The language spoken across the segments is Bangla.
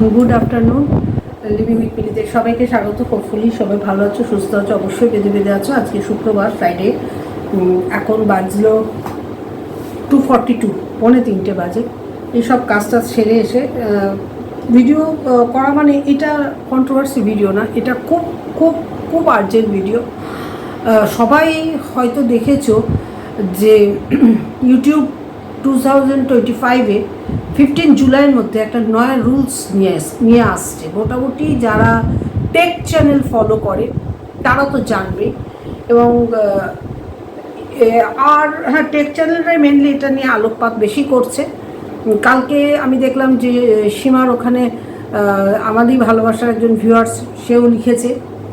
গুড আফটারনুন লিভিং উইথ পিলিতে সবাইকে স্বাগত। হোপফুলি সবাই ভালো আছো, সুস্থ আছো, অবশ্যই বেঁধে বেঁধে আছো। আজকে শুক্রবার ফ্রাইডে এখন বাজলো টু ফর্টি টু পৌনে তিনটে বাজে। এইসব কাজ টাজ সেরে এসে ভিডিও করা মানে এটা কন্ট্রোভার্সি ভিডিও না, এটা খুব খুব খুব আর্জেন্ট ভিডিও সবাই হয়তো দেখেছ যে ইউটিউব টু থাউজেন্ড টোয়েন্টি ফাইভে ফিফটিন জুলাইয়ের মধ্যে একটা নয়া রুলস নিয়ে নিয়ে আসছে। মোটামুটি যারা টেক চ্যানেল ফলো করে, তারা তো জানবে। এবং আর হ্যাঁ টেক চ্যানেলরাই মেনলি এটা নিয়ে আলোকপাত বেশি করছে। কালকে আমি দেখলাম যে সীমার ওখানে আমাদেরই ভালোবাসার একজন ভিউয়ার্স সেও লিখেছে,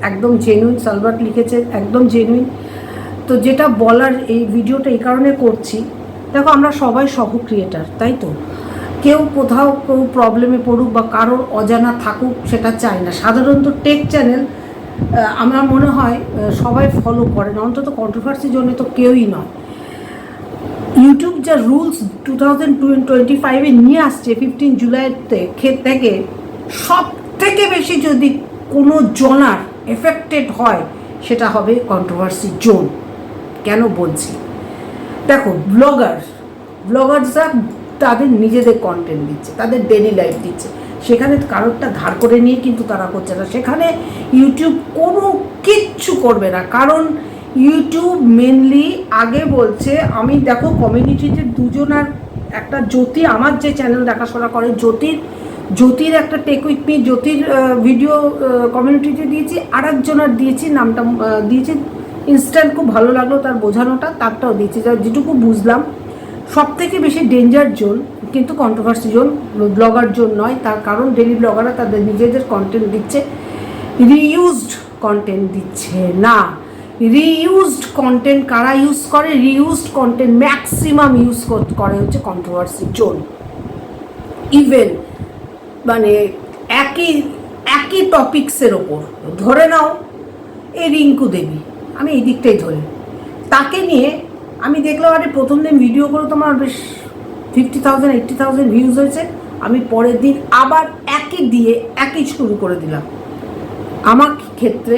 একদম জেনুইন সালবার্ট লিখেছে, একদম জেনুইন তো যেটা বলার এই ভিডিওটা এই কারণে করছি। দেখো, আমরা সবাই সহ ক্রিয়েটার তাই তো? কেউ কোথাও কেউ প্রবলেমে পড়ুক বা কারোর অজানা থাকুক, সেটা চাই না। সাধারণত টেক চ্যানেল আমার মনে হয় সবাই ফলো করে না। অন্তত কন্ট্রোভার্সির জন্য তো কেউই নয়। ইউটিউব যা রুলস টু থাউজেন্ড টোয়েন্টি ফাইভে নিয়ে আসছে ফিফটিন জুলাইতে ক্ষেত থেকে সব থেকে বেশি যদি কোনো জনার এফেক্টেড হয়, সেটা হবে কন্ট্রোভার্সি জোন কেন বলছি? দেখো ব্লগার ব্লগার্সরা তাদের নিজেদের কন্টেন্ট দিচ্ছে, তাদের ডেলি লাইফ দিচ্ছে। সেখানে কারোরটা ধার করে নিয়ে কিন্তু তারা করছে না। সেখানে ইউটিউব কোনো কিচ্ছু করবে না। কারণ ইউটিউব মেনলি আগে বলছে, আমি দেখো কমিউনিটিতে দুজনার একটা জ্যোতি, আমার যে চ্যানেল দেখাশোনা করে, জ্যোতির জ্যোতির একটা টেক উইথ মি জ্যোতির ভিডিও কমিউনিটিতে দিয়েছি আর একজনের দিয়েছি, নামটা দিয়েছি। ইনস্ট্যান্ট খুব ভালো লাগল তার বোঝানোটা, তারটাও দিয়েছি। যেটুকু বুঝলাম সব থেকে বেশি ডেঞ্জার জোন কিন্তু কন্ট্রোভার্সি জোন ব্লগার জোন নয়। তার কারণ ডেলি ব্লগাররা তাদের নিজেদের কন্টেন্ট দিচ্ছে রিইউজড কন্টেন্ট দিচ্ছে না। রিইউজড কন্টেন্ট কারা ইউজ করে? রিইউজড কন্টেন্ট ম্যাক্সিমাম ইউজ করে হচ্ছে কন্ট্রোভার্সি জোন ইভেন মানে একই একই টপিক্সের ওপর। ধরে নাও, এই রিঙ্কু দেবী, আমি এই দিকটাই ধরি। তাকে নিয়ে আমি দেখলাম, আরে প্রথম দিন ভিডিও করে তোমার বেশ fifty thousand eighty thousand views হয়েছে। আমি পরের দিন আবার একই দিয়ে, একই শুরু করে দিলাম। আমার ক্ষেত্রে,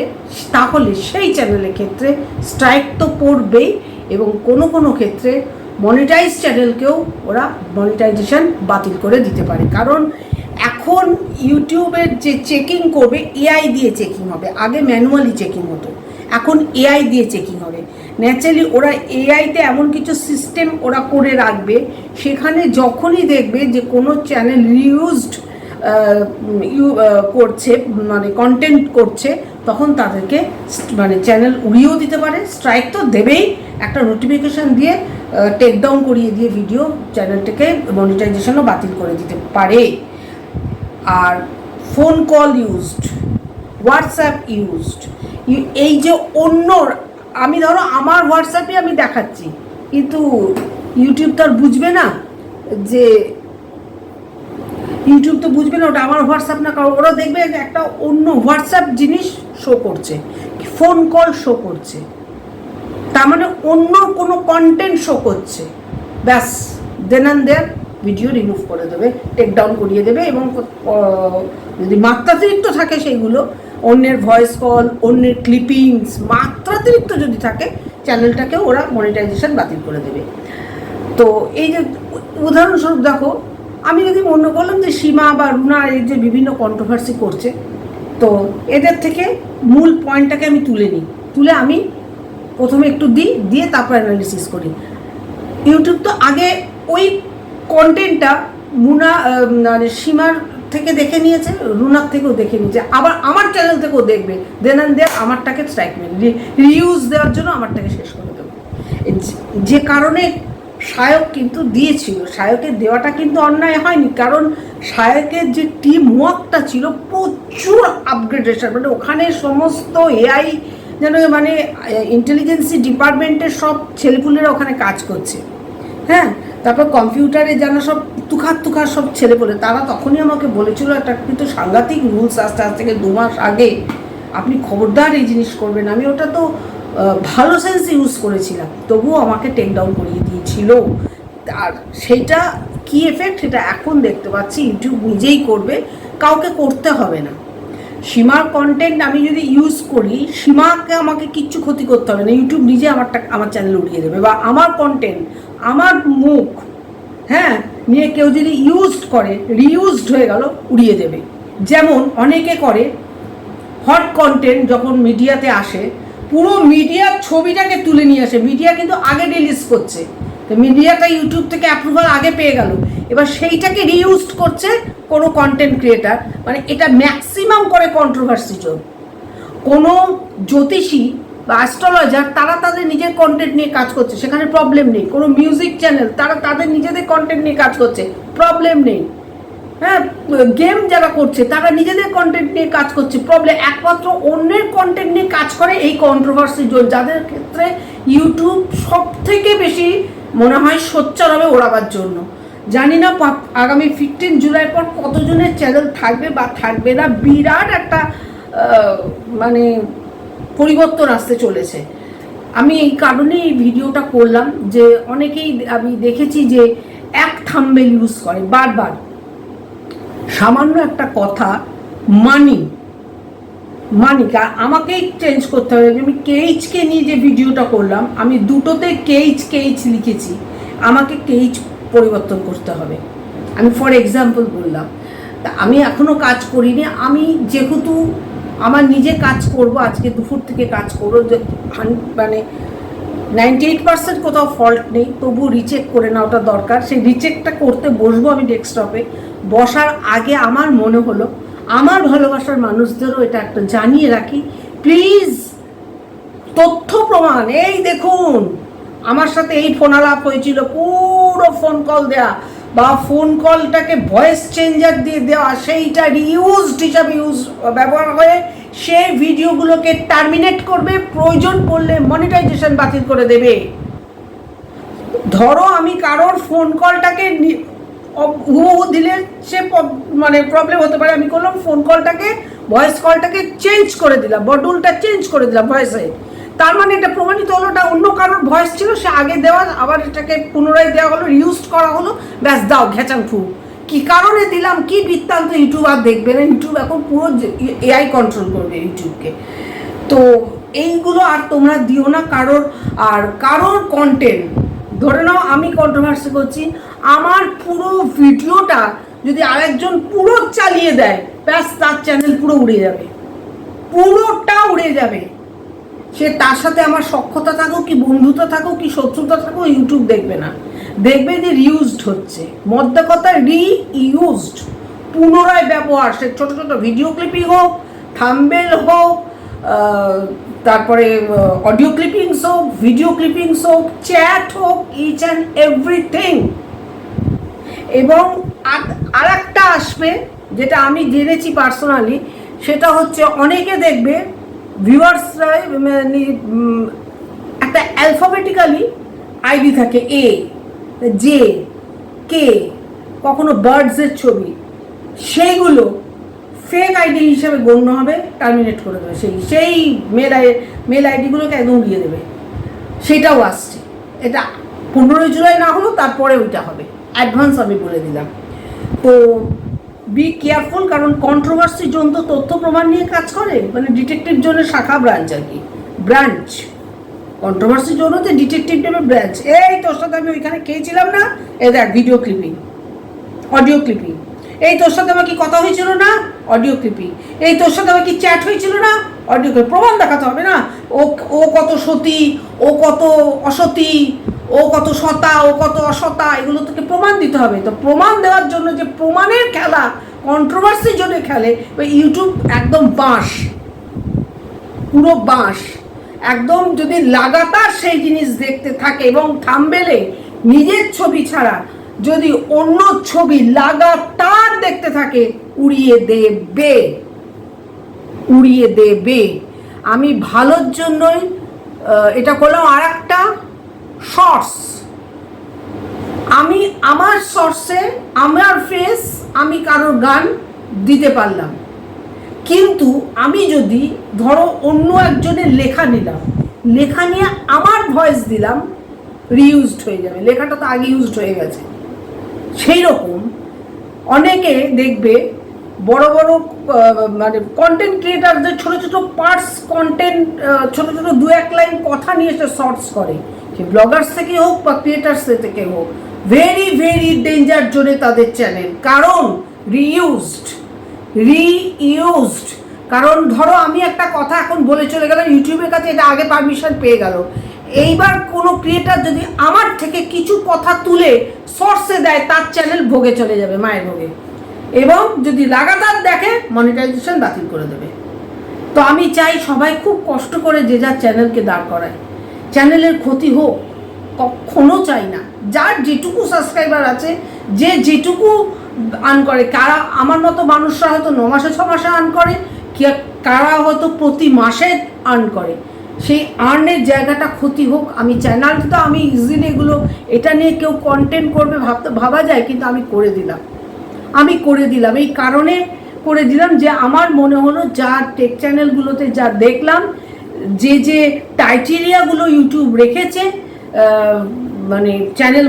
তাহলে সেই চ্যানেলের ক্ষেত্রে স্ট্রাইক তো পড়বেই এবং কোনো কোনো ক্ষেত্রে মনিটাইজ চ্যানেলকেও ওরা মনিটাইজেশন বাতিল করে দিতে পারে। কারণ এখন ইউটিউবের যে চেকিং করবে এআই দিয়ে চেকিং হবে। আগে ম্যানুয়ালি চেকিং হতো। এখন এআই দিয়ে চেকিং হবে। ন্যাচারালি ওরা এআইতে এমন কিছু সিস্টেম ওরা করে রাখবে, সেখানে যখনই দেখবে যে কোনো চ্যানেল রিউজড ইউ করছে মানে কন্টেন্ট করছে, তখন তাদেরকে মানে চ্যানেল উড়িয়েও দিতে পারে স্ট্রাইক তো দেবেই। একটা নোটিফিকেশন দিয়ে টেক ডাউন করিয়ে দিয়ে ভিডিও চ্যানেলটাকে মনিটাইজেশনও বাতিল করে দিতে পারে। আর phone call used WhatsApp used এই যে অন্য আমি ধরো আমার হোয়াটসঅ্যাপে আমি দেখাচ্ছি। কিন্তু ইউটিউব তো আর বুঝবে না যে ইউটিউব তো বুঝবে না, ওটা আমার হোয়াটসঅ্যাপ না, কারণ ওরা দেখবে একটা অন্য হোয়াটসঅ্যাপ জিনিস শো করছে ফোন কল শো করছে। তার মানে অন্য কোনো কন্টেন্ট শো করছে। ব্যাস then and their video remove করে দেবে টেক ডাউন করিয়ে দেবে এবং যদি মাত্রাতিরিক্ত থাকে সেইগুলো অন্যের ভয়েস কল অন্যের ক্লিপিংস মাত্রাতিরিক্ত যদি থাকে চ্যানেলটাকে ওরা মনিটাইজেশন বাতিল করে দেবে। তো এই যে উদাহরণস্বরূপ দেখো, আমি যদি মনে করলাম যে সীমা বা রুনা এই যে বিভিন্ন কন্ট্রোভার্সি করছে, তো এদের থেকে মূল পয়েন্টটাকে আমি তুলে নিই। তুলে আমি প্রথমে একটু দিই, দিয়ে তারপর অ্যানালিসিস করি। ইউটিউব তো আগে ওই কন্টেন্টটা মুনা মানে সীমার থেকে দেখে নিয়েছে, রুনার থেকেও দেখে নিয়েছে। আবার আমার চ্যানেল থেকেও দেখবে। দেন অ্যান্ড দেয়ার আমারটাকে স্ট্রাইক মেরে। রিউজ দেওয়ার জন্য আমারটাকে শেষ করে দেবে। যে- যে কারণে সায়ক কিন্তু দিয়েছিল। সায়কের দেওয়াটা কিন্তু অন্যায় হয়নি। কারণ সায়কের যে টিম ওয়ার্কটা ছিল, প্রচুর আপগ্রেডেশন মানে ওখানে সমস্ত এআই যেন মানে ইন্টেলিজেন্সি ডিপার্টমেন্টের সব ছেলেপুলেরা ওখানে কাজ করছে। হ্যাঁ? তারপর কম্পিউটারে যেন সব তুখার তুখার সব ছেলে বলে তারা তখনই আমাকে বলেছিল একটা কিন্তু সাংঘাতিক রুলস আসতে আজ থেকে দু মাস আগে, আপনি খবরদার এই জিনিস করবেন। আমি ওটা তো ভালো সেন্স ইউজ করেছিলাম। তবুও আমাকে টেক ডাউন করিয়ে দিয়েছিল। আর সেইটা কি এফেক্ট সেটা এখন দেখতে পাচ্ছি। ইউটিউব নিজেই করবে, কাউকে করতে হবে না। সীমার কন্টেন্ট আমি যদি ইউজ করি, সীমাকে আমাকে কিচ্ছু ক্ষতি করতে হবে না। ইউটিউব নিজে আমারটা, আমার চ্যানেল উড়িয়ে দেবে। বা আমার কন্টেন্ট আমার মুখ হ্যাঁ নিয়ে কেউ যদি ইউজড করে রিইউজড হয়ে গেল, উড়িয়ে দেবে। যেমন অনেকে করে হট কন্টেন্ট যখন মিডিয়াতে আসে, পুরো মিডিয়ার ছবিটাকে তুলে নিয়ে আসে। মিডিয়া কিন্তু আগে রিলিজ করছে। তো মিডিয়াটা ইউটিউব থেকে অ্যাপ্রুভাল আগে পেয়ে গেল। এবার সেইটাকে রিইউজ করছে কোনো কন্টেন্ট ক্রিয়েটার মানে এটা ম্যাক্সিমাম করে কন্ট্রোভার্সি জোন কোনো জ্যোতিষী বা অ্যাস্ট্রোলজার তারা তাদের নিজের কন্টেন্ট নিয়ে কাজ করছে, সেখানে প্রবলেম নেই। কোনো মিউজিক চ্যানেল তারা তাদের নিজেদের কন্টেন্ট নিয়ে কাজ করছে প্রবলেম নেই। হ্যাঁ গেম যারা করছে, তারা নিজেদের কন্টেন্ট নিয়ে কাজ করছে প্রবলেম একমাত্র অন্যের কন্টেন্ট নিয়ে কাজ করে এই কন্ট্রোভার্সি জোন যাদের ক্ষেত্রে ইউটিউব সব থেকে বেশি মনে হয় সোচ্চার হবে ওড়াবার জন্য। জানি না আগামী ফিফটিন জুলাই পর কতজনের চ্যানেল থাকবে বা থাকবে না। বিরাট একটা মানে পরিবর্তন আসতে চলেছে। আমি এই কারণেই এই ভিডিওটা করলাম যে অনেকেই আমি দেখেছি যে এক থাম্বেল ইউজ করে। বারবার। সামান্য একটা কথা মানি মানি কা- আমাকেই চেঞ্জ করতে হবে। আমি কেইচকে নিয়ে যে ভিডিওটা করলাম, আমি দুটোতে কেইচ কেইচ লিখেছি। আমাকে কেইচ পরিবর্তন করতে হবে। আমি ফর এক্সাম্পল বললাম, তা আমি এখনও কাজ করিনি। আমি যেহেতু আমার নিজে কাজ করব, আজকে দুপুর থেকে কাজ করব মানে নাইনটি এইট পার্সেন্ট কোথাও ফল্ট নেই। তবু রিচেক করে নেওয়াটা দরকার। সেই রিচেকটা করতে বসবো আমি ডেস্কটপে বসার আগে আমার মনে হলো আমার ভালোবাসার মানুষদেরও এটা একটা জানিয়ে রাখি। প্লিজ, তথ্য প্রমাণ, এই দেখুন, আমার সাথে এই ফোন আলাপ হয়েছিল, পুরো ফোন কল দেয়া। বা ফোন কলটাকে ভয়েস চেঞ্জার দিয়ে দেওয়া, সেইটা রিউজড হিসাবে ইউজ ব্যবহার হয়ে সেই ভিডিওগুলোকে টার্মিনেট করবে, প্রয়োজন পড়লে মনিটাইজেশন বাতিল করে দেবে। ধরো আমি কারোর ফোন কলটাকে দিলে সে মানে প্রবলেম হতে পারে। আমি করলাম ফোন কলটাকে ভয়েস কলটাকে চেঞ্জ করে দিলাম। বডুলটা চেঞ্জ করে দিলাম ভয়েসে তার মানে এটা প্রমাণিত হলো ওটা অন্য কারোর ভয়েস ছিল, সে আগে দেওয়া, আবার এটাকে পুনরায় দেওয়া হলো রিউজ করা হলো। ব্যাস, দাও ঘেঁচাং ফু কি কারণে দিলাম? কি বৃত্তান্ত ইউটিউব আর দেখবে না? ইউটিউব এখন পুরো এআই কন্ট্রোল করবে ইউটিউবকে। তো এইগুলো আর তোমরা দিও না কারোর, আর কারোর কন্টেন্ট ধরে নাও আমি কন্ট্রোভার্সি করছি আমার পুরো ভিডিওটা যদি আরেকজন পুরো চালিয়ে দেয়, ব্যাস তার চ্যানেল পুরো উড়ে যাবে। পুরোটা উড়ে যাবে। সে তার সাথে আমার সক্ষতা থাকুক কি বন্ধুতা থাকুক কি শত্রুতা থাকুক ইউটিউব দেখবে না। দেখবে যে রিউজড হচ্ছে। মধ্যে কথা রি ইউজড পুনরায় ব্যবহার। সে ছোটো ছোটো ভিডিও ক্লিপিং হোক থাম্বেল হোক তারপরে অডিও ক্লিপিংস হোক ভিডিও ক্লিপিংস হোক চ্যাট হোক ইচ অ্যান্ড এভরিথিং এবং আর একটা আসবে যেটা আমি জেনেছি পার্সোনালি সেটা হচ্ছে অনেকে দেখবে ভিউয়ার্সরা একটা অ্যালফাবেটিক্যালি আইডি থাকে এ জে কে কখনো বার্ডসের ছবি, সেইগুলো ফেক আইডি হিসেবে গণ্য হবে টার্মিনেট করে দেবে, সেই সেই মেল আই মেল আইডিগুলোকে একদম উড়িয়ে দেবে। সেটাও আসছে। এটা পনেরোই জুলাই না হলো তারপরে ওইটা হবে। অ্যাডভান্স আমি বলে দিলাম। তো বি কেয়ারফুল কারণ কন্ট্রোভার্সি জোন তো তথ্য প্রমাণ নিয়ে কাজ করে মানে ডিটেকটিভ জোনের শাখা ব্রাঞ্চ আর কি। ব্রাঞ্চ কন্ট্রোভার্সি জোন হচ্ছে ডিটেকটিভ নেমে ব্রাঞ্চ এই তোর সাথে আমি ওইখানে খেয়েছিলাম না? এ দেখ ভিডিও ক্লিপিং অডিও ক্লিপিং এই তোর সাথে আমার কি কথা হয়েছিল না? অডিও ক্লিপিং এই তোর সাথে আমার কি চ্যাট হয়েছিল না? অডিও ক্লিপ প্রমাণ দেখাতে হবে না। ও ও কত সতী, ও কত অসতী, ও কত সতা, ও কত অসতা, এগুলো তোকে প্রমাণ দিতে হবে। তো প্রমাণ দেওয়ার জন্য যে প্রমাণের খেলা কন্ট্রোভার্সির জন্য খেলে ইউটিউব একদম বাঁশ। পুরো বাঁশ। একদম যদি লাগাতার সেই জিনিস দেখতে থাকে এবং থামবেলে নিজের ছবি ছাড়া যদি অন্য ছবি লাগাতার দেখতে থাকে, উড়িয়ে দেবে। উড়িয়ে দেবে। আমি ভালোর জন্যই এটা করলাম আর একটা শর্টস আমি আমার শর্টসে আমার ফেস আমি কারোর গান দিতে পারলাম। কিন্তু আমি যদি ধরো অন্য একজনের লেখা নিলাম, লেখা নিয়ে আমার ভয়েস দিলাম রিইউজড হয়ে যাবে। লেখাটা তো আগে ইউজড হয়ে গেছে। সেই রকম অনেকে দেখবে বড় বড় মানে কন্টেন্ট ক্রিয়েটারদের ছোট ছোট পার্টস কন্টেন্ট ছোট ছোট দু এক লাইন কথা নিয়ে এসে শর্টস করে। সে ব্লগার্স থেকে হোক বা ক্রিয়েটার্স থেকে হোক ভেরি ভেরি ডেঞ্জার জোনে তাদের চ্যানেল কারণ রিইউজড রিইউজড কারণ ধরো আমি একটা কথা এখন বলে চলে গেলাম ইউটিউবের কাছে এটা আগে পারমিশন পেয়ে গেল। এইবার কোনো ক্রিয়েটার যদি আমার থেকে কিছু কথা তুলে সোর্সে দেয়, তার চ্যানেল ভোগে চলে যাবে, মায়ের ভোগে। এবং যদি লাগাতার দেখে মনিটাইজেশন বাতিল করে দেবে। তো আমি চাই সবাই খুব কষ্ট করে যে যার চ্যানেলকে দাঁড় করায়। চ্যানেলের ক্ষতি হোক, কখনো চাই না। যার যেটুকু সাবস্ক্রাইবার আছে, যে যেটুকু আর্ন করে, কারা, আমার মতো মানুষরা হয়তো ন মাসে, ছ মাসে আর্ন করে কারা হয়তো প্রতি মাসে আর্ন করে। সেই আর্নের জায়গাটা ক্ষতি হোক, আমি চাই না তো আমি ইজিলি এগুলো, এটা নিয়ে কেউ কন্টেন্ট করবে, ভাবতে, ভাবা যায়, কিন্তু আমি করে দিলাম। আমি করে দিলাম। এই কারণে করে দিলাম যে আমার মনে হলো যা টেক চ্যানেলগুলোতে যা দেখলাম, যে যে টাইটেরিয়াগুলো ইউটিউব রেখেছে মানে চ্যানেল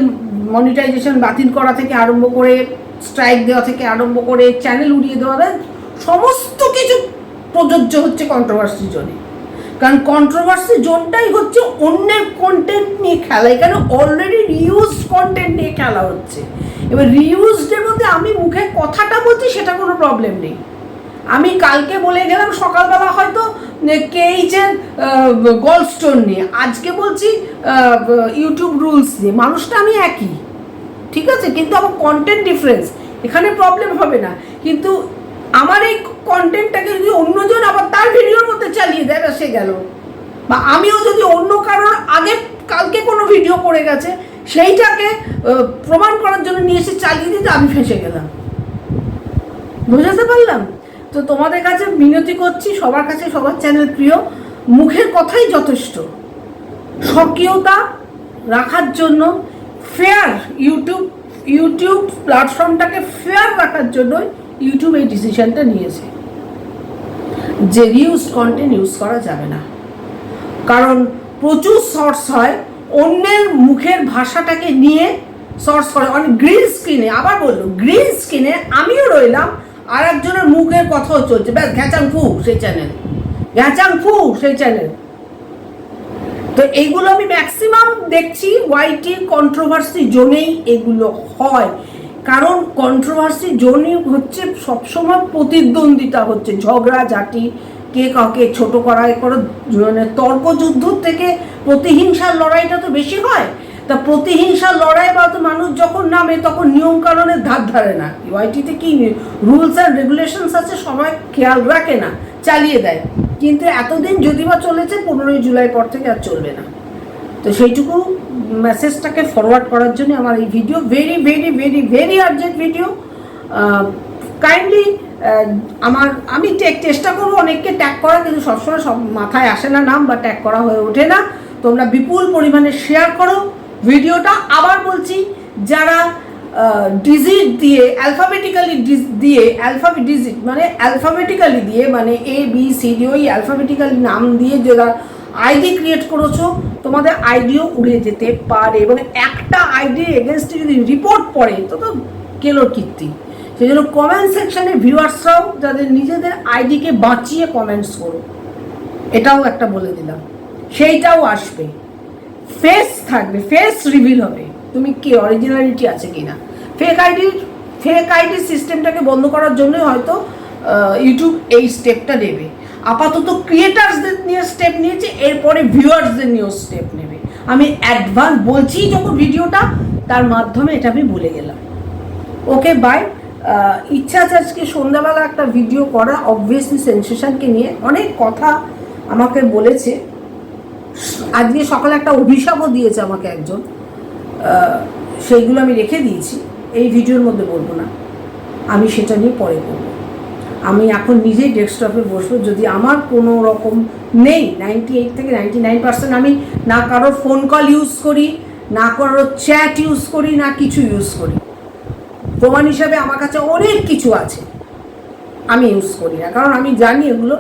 মনিটাইজেশন বাতিল করা থেকে আরম্ভ করে স্ট্রাইক দেওয়া থেকে আরম্ভ করে চ্যানেল উড়িয়ে দেওয়া সমস্ত কিছু প্রযোজ্য হচ্ছে কন্ট্রোভার্সি জোনে কারণ কন্ট্রোভার্সি জোনটাই হচ্ছে অন্যের কন্টেন্ট নিয়ে খেলা। এখানে অলরেডি রিউজ কন্টেন্ট নিয়ে খেলা হচ্ছে। এবার রিউজডের মধ্যে আমি মুখে কথাটা বলছি, সেটা কোনো প্রবলেম নেই। আমি কালকে বলে গেলাম, সকালবেলা হয়তো কেইচের গল্ড স্টোন নিয়ে। আজকে বলছি ইউটিউব রুলস নিয়ে। মানুষটা আমি একই। ঠিক আছে? কিন্তু আমার কন্টেন্ট ডিফারেন্স এখানে প্রবলেম হবে না। কিন্তু আমার এই কন্টেন্টটাকে যদি অন্যজন আবার তার ভিডিওর মধ্যে চালিয়ে দেয় সে গেল। বা আমিও যদি অন্য কারোর আগে কালকে কোনো ভিডিও পড়ে গেছে সেইটাকে প্রমাণ করার জন্য নিয়ে এসে চালিয়ে দিতে আমি ফেঁসে গেলাম। বুঝাতে পারলাম? তো তোমাদের কাছে মিনতি করছি, সবার কাছে সবার চ্যানেল প্রিয়, মুখের কথাই যথেষ্ট। স্বকীয়তা রাখার জন্য ফেয়ার ইউটিউব ইউটিউব প্ল্যাটফর্মটাকে ফেয়ার রাখার জন্য ইউটিউব এই ডিসিশনটা নিয়েছে। যে রিউজ কন্টেন্ট ইউজ করা যাবে না। কারণ প্রচুর শর্টস হয় অন্যের মুখের ভাষাটাকে নিয়ে শর্টস করে। অনেক গ্রিন স্ক্রিনে আবার বলল গ্রিন স্ক্রিনে আমিও রইলাম আর একজনের মুখের কথাও চলছে। ব্যাস ঘ্যাচাং ফু সেই চ্যানেল ঘ্যাচাং ফু সেই চ্যানেল তো এইগুলো আমি ম্যাক্সিমাম দেখছি ওয়াইটি কন্ট্রোভার্সি জোনেই এগুলো হয়। কারণ কন্ট্রোভার্সি জোনই হচ্ছে সবসময় প্রতিদ্বন্দ্বিতা হচ্ছে। ঝগড়া, ঝাঁটি, কে কাকে ছোট করা এ করো মানে তর্কযুদ্ধ থেকে প্রতিহিংসার লড়াইটা তো বেশি হয়। তা প্রতিহিংসার লড়াই বা মানুষ যখন নামে, তখন নিয়ম কারণের ধার ধারে না। ওয়াইটিতে কি রুলস অ্যান্ড রেগুলেশনস আছে সবাই খেয়াল রাখে না, চালিয়ে দেয়। কিন্তু এতদিন যদি বা চলেছে, পনেরোই জুলাই পর থেকে আর চলবে না। তো সেইটুকু মেসেজটাকে ফরওয়ার্ড করার জন্য আমার এই video very very very very urgent video kindly আমার, আমি চেষ্টা করব অনেককে ট্যাগ করা, কিন্তু সবসময় সব মাথায় আসে না নাম বা ট্যাগ করা হয়ে ওঠে না। তোমরা বিপুল পরিমাণে শেয়ার করো। ভিডিওটা আবার বলছি, যারা ডিজিট দিয়ে অ্যালফাবেটিক্যালি দিয়ে অ্যালফাবেট ডিজিট মানে অ্যালফাবেটিক্যালি দিয়ে মানে এ বি সি ডি ওই অ্যালফাবেটিক্যালি নাম দিয়ে যারা আইডি ক্রিয়েট করেছ, তোমাদের আইডিও উড়ে যেতে পারে। এবং একটা আইডি এগেনস্টে যদি রিপোর্ট পড়ে, তো তো কেলোর কীর্তি। সেই জন্য কমেন্ট সেকশনে ভিউয়ার্সরাও যাদের নিজেদের আইডিকে বাঁচিয়ে কমেন্টস করো। এটাও একটা বলে দিলাম। সেইটাও আসবে। ফেস থাকবে ফেস রিভিল হবে। তুমি কি অরিজিনালিটি আছে কিনা? ফেক আইডির ফেক আইডি সিস্টেমটাকে বন্ধ করার জন্য হয়তো ইউটিউব এই স্টেপটা নেবে। আপাতত ক্রিয়েটার্সদের নিয়ে স্টেপ নিয়েছে, এরপরে ভিউয়ার্সদের নিয়েও স্টেপ নেবে। আমি অ্যাডভান্স বলছি যখন ভিডিওটা তার মাধ্যমে এটা আমি বলে গেলাম। ওকে বাই ইচ্ছা আছে আজকে সন্ধ্যাবেলা একটা ভিডিও করা। অবভিয়াসলি সেন্সেশনকে নিয়ে অনেক কথা আমাকে বলেছে। আজকে সকালে একটা অভিশাপও দিয়েছে আমাকে একজন। সেইগুলো আমি রেখে দিয়েছি। এই ভিডিওর মধ্যে বলব না। আমি সেটা নিয়ে পরে করব আমি এখন নিজেই ডেস্কটপে বসবো। যদি আমার কোনো রকম নেই নাইনটি এইট থেকে নাইনটি নাইন পার্সেন্ট আমি না কারোর ফোন কল ইউজ করি, না কারোর চ্যাট ইউজ করি, না কিছু ইউজ করি। প্রমাণ হিসাবে আমার কাছে অনেক কিছু আছে। আমি ইউজ করি না। কারণ আমি জানি এগুলো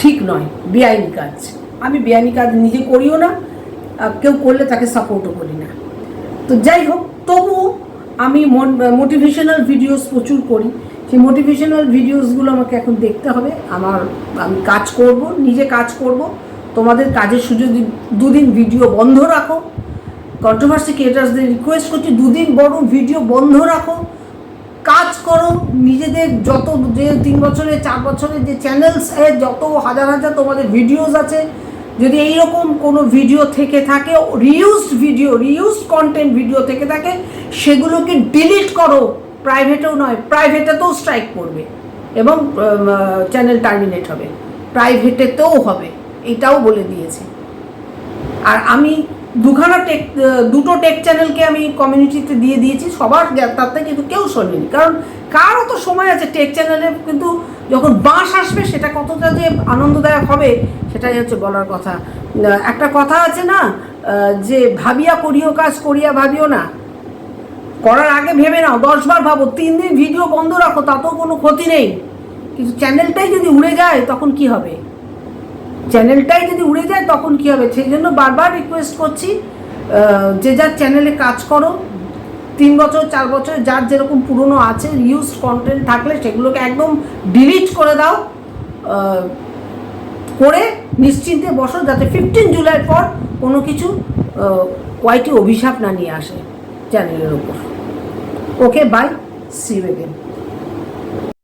ঠিক নয়। বেআইনি কাজ। আমি বেআইনি কাজ নিজে করিও না কেউ করলে তাকে সাপোর্টও করি না। তো যাই হোক, তবু আমি মোটিভেশনাল ভিডিওস প্রচুর করি। সেই মোটিভেশনাল ভিডিওসগুলো আমাকে এখন দেখতে হবে। আমার, আমি কাজ করব, নিজে কাজ করব। তোমাদের কাজের সুযোগ দুদিন ভিডিও বন্ধ রাখো। কন্ট্রোভার্সি ক্রিয়েটার্সদের রিকোয়েস্ট করছি, দুদিন বড় ভিডিও বন্ধ রাখো। কাজ করো, নিজেদের যত যে তিন বছরে চার বছরে যে চ্যানেলস যত হাজার হাজার তোমাদের ভিডিওস আছে যদি এইরকম কোনো ভিডিও থেকে থাকে reused video reused content video থেকে থাকে, সেগুলোকে ডিলিট করো। প্রাইভেটেও নয় প্রাইভেটেতেও স্ট্রাইক করবে এবং চ্যানেল টার্মিনেট হবে। প্রাইভেটেতেও হবে, এটাও বলে দিয়েছে। আর আমি দুখানা টেক দুটো টেক চ্যানেলকে আমি কমিউনিটিতে দিয়ে দিয়েছি, সবার, তার থেকে কিন্তু কেউ শোনেনি। কারণ কারও তো সময় আছে টেক চ্যানেলে কিন্তু যখন বাঁশ আসবে, সেটা কতটা যে আনন্দদায়ক হবে, সেটাই হচ্ছে বলার কথা। একটা কথা আছে না যে ভাবিয়া করিও কাজ, করিয়া ভাবিও না। করার আগে ভেবে নাও, দশবার ভাবো, তিন দিন ভিডিও বন্ধ রাখো, তাতেও কোনো ক্ষতি নেই। কিন্তু চ্যানেলটাই যদি উড়ে যায়, তখন কি হবে? চ্যানেলটাই যদি উড়ে যায়, তখন কি হবে? সেই জন্য বারবার রিকোয়েস্ট করছি যে যার চ্যানেলে কাজ করো তিন বছর, চার বছর, যার যেরকম পুরনো আছে ইউজ কন্টেন্ট থাকলে সেগুলোকে একদম ডিলিট করে দাও করে নিশ্চিন্তে বসো যাতে ফিফটিন জুলাইয়ের পর কোনো কিছু ওয়াইটি অভিশাপ না নিয়ে আসে চ্যানেলের ওপর ওকে বাই সি ইউ